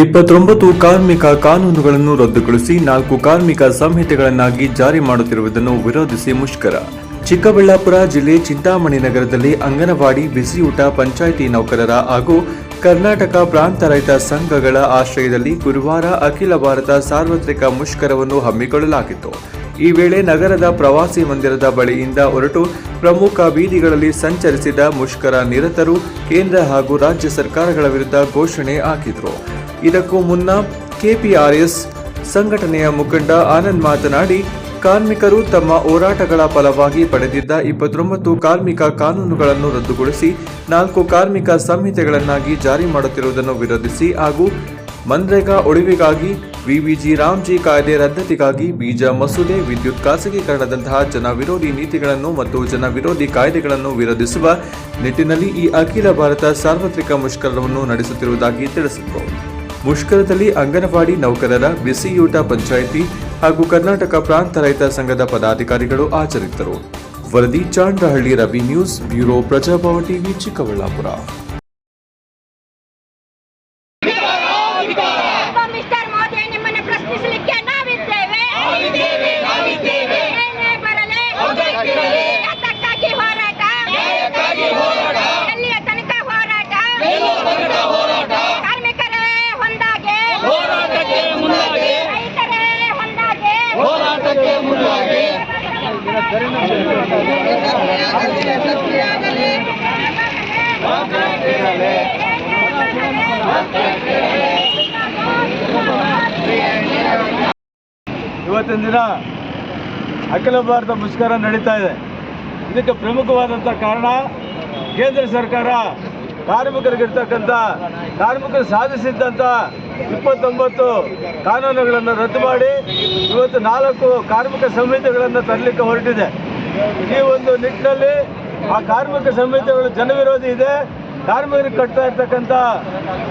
ಇಪ್ಪತ್ತೊಂಬತ್ತು ಕಾರ್ಮಿಕ ಕಾನೂನುಗಳನ್ನು ರದ್ದುಗೊಳಿಸಿ ನಾಲ್ಕು ಕಾರ್ಮಿಕ ಸಂಹಿತೆಗಳನ್ನಾಗಿ ಜಾರಿ ಮಾಡುತ್ತಿರುವುದನ್ನು ವಿರೋಧಿಸಿ ಮುಷ್ಕರ. ಚಿಕ್ಕಬಳ್ಳಾಪುರ ಜಿಲ್ಲೆ ಚಿಂತಾಮಣಿ ನಗರದಲ್ಲಿ ಅಂಗನವಾಡಿ, ಬಿಸಿಯೂಟ, ಪಂಚಾಯಿತಿ ನೌಕರರ ಹಾಗೂ ಕರ್ನಾಟಕ ಪ್ರಾಂತ ರೈತ ಸಂಘಗಳ ಆಶ್ರಯದಲ್ಲಿ ಗುರುವಾರ ಅಖಿಲ ಭಾರತ ಸಾರ್ವತ್ರಿಕ ಮುಷ್ಕರವನ್ನು ಹಮ್ಮಿಕೊಳ್ಳಲಾಗಿತ್ತು. ಈ ವೇಳೆ ನಗರದ ಪ್ರವಾಸಿ ಮಂದಿರದ ಬಳಿಯಿಂದ ಹೊರಟು ಪ್ರಮುಖ ಬೀದಿಗಳಲ್ಲಿ ಸಂಚರಿಸಿದ ಮುಷ್ಕರ ನಿರತರು ಕೇಂದ್ರ ಹಾಗೂ ರಾಜ್ಯ ಸರ್ಕಾರಗಳ ವಿರುದ್ಧ ಘೋಷಣೆ ಹಾಕಿದರು. ಇದಕ್ಕೂ ಮುನ್ನ ಕೆಪಿಆರ್ಎಸ್ ಸಂಘಟನೆಯ ಮುಖಂಡ ಆನಂದ್ ಮಾತನಾಡಿ, ಕಾರ್ಮಿಕರು ತಮ್ಮ ಹೋರಾಟಗಳ ಫಲವಾಗಿ ಪಡೆದಿದ್ದ ಇಪ್ಪತ್ತೊಂಬತ್ತು ಕಾರ್ಮಿಕ ಕಾನೂನುಗಳನ್ನು ರದ್ದುಗೊಳಿಸಿ, ನಾಲ್ಕು ಕಾರ್ಮಿಕ ಸಂಹಿತೆಗಳನ್ನಾಗಿ ಜಾರಿ ಮಾಡುತ್ತಿರುವುದನ್ನು ವಿರೋಧಿಸಿ ಹಾಗೂ ಮನ್ರೇಗಾ ಉಳಿವಿಗಾಗಿ ವಿವಿಜಿ ರಾಮ್ಜಿ ಕಾಯ್ದೆ ರದ್ದತಿಗಾಗಿ ಬೀಜ ಮಸೂದೆ, ವಿದ್ಯುತ್ ಖಾಸಗೀಕರಣದಂತಹ ಜನ ವಿರೋಧಿ ನೀತಿಗಳನ್ನು ಮತ್ತು ಜನ ವಿರೋಧಿ ಕಾಯ್ದೆಗಳನ್ನು ವಿರೋಧಿಸುವ ನಿಟ್ಟಿನಲ್ಲಿ ಈ ಅಖಿಲ ಭಾರತ ಸಾರ್ವತ್ರಿಕ ಮುಷ್ಕರವನ್ನು ನಡೆಸುತ್ತಿರುವುದಾಗಿ ತಿಳಿಸಿದರು ಮುಷ್ಕರದಲ್ಲಿ ಅಂಗನವಾಡಿ ನೌಕರರ ಬಿಸಿಯೂಟ ಪಂಚಾಯಿತಿ ಹಾಗೂ ಕರ್ನಾಟಕ ಪ್ರಾಂತ ರೈತ ಸಂಘದ ಪದಾಧಿಕಾರಿಗಳು ಹಾಜರಿದ್ದರು. ವರದಿ Chandrahalli Ravi news, bureau Prajabhavan TV Chikkaballapura. ಇವತ್ತಿನ ದಿನ ಅಖಿಲ ಭಾರತ ಮುಷ್ಕರ ನಡೀತಾ ಇದೆ. ಇದಕ್ಕೆ ಪ್ರಮುಖವಾದಂಥ ಕಾರಣ ಕೇಂದ್ರ ಸರ್ಕಾರ ಕಾರ್ಮಿಕರಿಗಿರ್ತಕ್ಕಂಥ ಕಾರ್ಮಿಕರು ಸಾಧಿಸಿದ್ದಂಥ ಇಪ್ಪತ್ತೊಂಬತ್ತು ಕಾನೂನುಗಳನ್ನು ರದ್ದು ಮಾಡಿ ಇವತ್ತು ನಾಲ್ಕು ಕಾರ್ಮಿಕ ಸಂಹಿತೆಗಳನ್ನು ತರಲಿಕ್ಕೆ ಹೊರಟಿದೆ. ಈ ಒಂದು ನಿಟ್ಟಿನಲ್ಲಿ ಆ ಕಾರ್ಮಿಕ ಸಮಿತಿಗಳು ಜನವಿರೋಧಿ ಇದೆ. ಕಾರ್ಮಿಕರಿಗೆ ಕಟ್ತಾ ಇರ್ತಕ್ಕಂಥ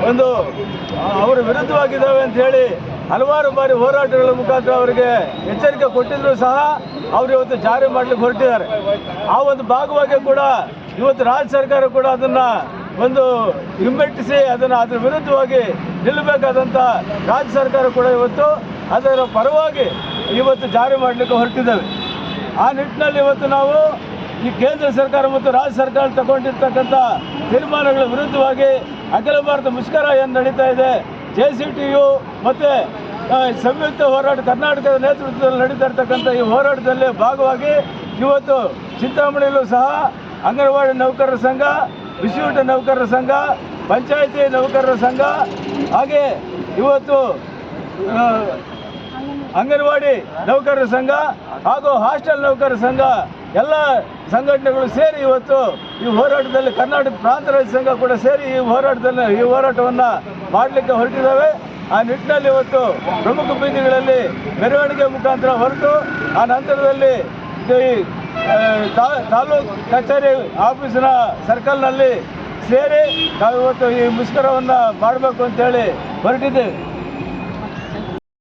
ಒಂದು ಅವರ ವಿರುದ್ಧವಾಗಿದ್ದಾವೆ ಅಂತ ಹೇಳಿ ಹಲವಾರು ಬಾರಿ ಹೋರಾಟಗಳ ಮುಖಾಂತರ ಅವರಿಗೆ ಎಚ್ಚರಿಕೆ ಕೊಟ್ಟಿದ್ರು ಸಹ ಅವರು ಇವತ್ತು ಜಾರಿ ಮಾಡ್ಲಿಕ್ಕೆ ಹೊರಟಿದ್ದಾರೆ. ಆ ಒಂದು ಭಾಗವಾಗಿ ಕೂಡ ಇವತ್ತು ರಾಜ್ಯ ಸರ್ಕಾರ ಕೂಡ ಅದನ್ನ ಒಂದು ಹಿಂಬೆಟ್ಟಿಸಿ ಅದನ್ನು ಅದರ ವಿರುದ್ಧವಾಗಿ ನಿಲ್ಲಬೇಕಾದಂಥ ರಾಜ್ಯ ಸರ್ಕಾರ ಕೂಡ ಇವತ್ತು ಅದರ ಪರವಾಗಿ ಇವತ್ತು ಜಾರಿ ಮಾಡಲಿಕ್ಕೆ ಹೊರಟಿದ್ದೇವೆ. ಆ ನಿಟ್ಟಿನಲ್ಲಿ ಇವತ್ತು ನಾವು ಈ ಕೇಂದ್ರ ಸರ್ಕಾರ ಮತ್ತು ರಾಜ್ಯ ಸರ್ಕಾರ ತಗೊಂಡಿರ್ತಕ್ಕಂಥ ತೀರ್ಮಾನಗಳ ವಿರುದ್ಧವಾಗಿ ಅಖಿಲ ಭಾರತ ಮುಷ್ಕರ ಏನು ನಡೀತಾ ಇದೆ, ಜೆ ಸಿ ಟಿ ಯು ಮತ್ತು ಸಂಯುಕ್ತ ಹೋರಾಟ ಕರ್ನಾಟಕದ ನೇತೃತ್ವದಲ್ಲಿ ನಡೀತಾ ಇರ್ತಕ್ಕಂಥ ಈ ಹೋರಾಟದಲ್ಲಿ ಭಾಗವಾಗಿ ಇವತ್ತು ಚಿಂತಾಮಣಿಯಲ್ಲೂ ಸಹ ಅಂಗನವಾಡಿ ನೌಕರರ ಸಂಘ, ಬಿಸಿಯೂಟ ನೌಕರರ ಸಂಘ, ಪಂಚಾಯಿತಿ ನೌಕರರ ಸಂಘ, ಹಾಗೆ ಇವತ್ತು ಅಂಗನವಾಡಿ ನೌಕರರ ಸಂಘ ಹಾಗೂ ಹಾಸ್ಟೆಲ್ ನೌಕರರ ಸಂಘ, ಎಲ್ಲ ಸಂಘಟನೆಗಳು ಸೇರಿ ಇವತ್ತು ಈ ಹೋರಾಟದಲ್ಲಿ ಕರ್ನಾಟಕ ಪ್ರಾಂತ ರೈತ ಸಂಘ ಕೂಡ ಸೇರಿ ಈ ಹೋರಾಟದಲ್ಲಿ, ಈ ಹೋರಾಟವನ್ನು ಮಾಡಲಿಕ್ಕೆ ಹೊರಟಿದ್ದಾವೆ. ಆ ನಿಟ್ಟಿನಲ್ಲಿ ಇವತ್ತು ಪ್ರಮುಖ ಬೀದಿಗಳಲ್ಲಿ ಮೆರವಣಿಗೆ ಮುಖಾಂತರ ಹೊರಟು. ಆ ನಂತರದಲ್ಲಿ ಈ ತಾಲೂಕು ಕಚೇರಿ ಆಫೀಸಿನ ಸರ್ಕಲ್ನಲ್ಲಿ ಸೇರಿ ನಾವು ಇವತ್ತು ಈ ಮುಷ್ಕರವನ್ನು ಮಾಡಬೇಕು ಅಂತೇಳಿ ಹೊರಟಿದ್ದೇವೆ.